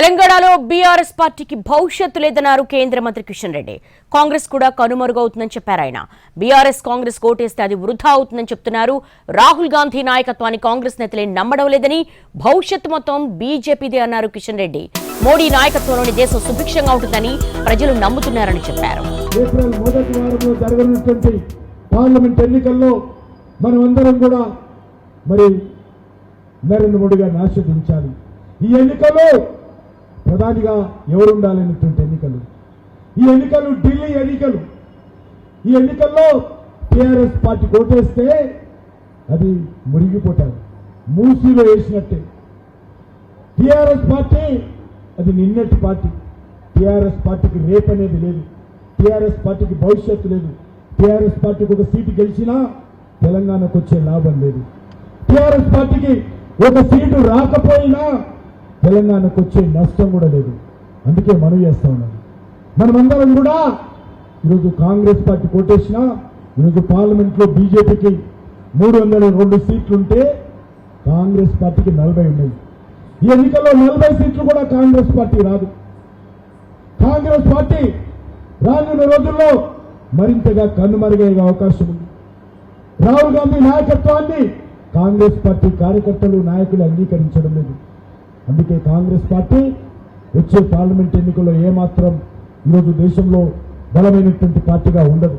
తెలంగాణలో బీఆర్ఎస్ పార్టీకి భవిష్యత్తు లేదన్నారు కేంద్ర మంత్రి కిషన్ రెడ్డి. కాంగ్రెస్ కూడా కనుమరుగవుతుందని చెప్పారు ఆయన. బీఆర్ఎస్ కాంగ్రెస్ కోటేస్తే అది వృధా అవుతుందని చెప్తున్నారు. రాహుల్ గాంధీ నాయకత్వాన్ని కాంగ్రెస్ నేతలే నమ్మడం లేదని భవిష్యత్తు మొత్తం బీజేపీదే అన్నారు కిషన్ రెడ్డి. మోడీ నాయకత్వంలోని దేశం సుభిక్షంగా ఉంటుందని ప్రజలు నమ్ముతున్నారని చెప్పారు. పార్లమెంట్ ఎన్నికల్లో మనమందరం కూడా మరి నరేంద్ర మోడీ గారిని ఆస్వాదించాలి ఈ ఎన్నికల్లో ప్రధానిగా ఎవరు ఉండాలనేటువంటి ఎన్నికలు? ఈ ఎన్నికలు ఢిల్లీ ఎన్నికలు. ఈ ఎన్నికల్లో టీఆర్ఎస్ పార్టీ కోటేస్తే అది మురిగిపోతారు. మూసీలో వేసినట్టే. టిఆర్ఎస్ పార్టీ అది నిన్నటి పార్టీ. టిఆర్ఎస్ పార్టీకి రేపు అనేది లేదు. టిఆర్ఎస్ పార్టీకి భవిష్యత్తు లేదు. టీఆర్ఎస్ పార్టీకి ఒక సీటు గెలిచినా తెలంగాణకు వచ్చే లాభం లేదు. టీఆర్ఎస్ పార్టీకి ఒక సీటు రాకపోయినా తెలంగాణకు వచ్చే నష్టం కూడా లేదు. అందుకే మనం చేస్తా ఉన్నాను. మనమందరం కూడా ఈరోజు కాంగ్రెస్ పార్టీ కోటేసినా ఈరోజు పార్లమెంట్లో బీజేపీకి మూడు వందల రెండు సీట్లుంటే కాంగ్రెస్ పార్టీకి నలభై ఉన్నాయి. ఈ ఎన్నికల్లో నలభై సీట్లు కూడా కాంగ్రెస్ పార్టీ రాదు. కాంగ్రెస్ పార్టీ రానున్న రోజుల్లో మరింతగా కన్నుమరుగయ్యే అవకాశం ఉంది. రాహుల్ గాంధీ నాయకత్వాన్ని కాంగ్రెస్ పార్టీ కార్యకర్తలు నాయకులు అంగీకరించడం లేదు. అందుకే కాంగ్రెస్ పార్టీ వచ్చే పార్లమెంట్ ఎన్నికల్లో ఏమాత్రం ఈరోజు దేశంలో బలమైనటువంటి పార్టీగా ఉండదు.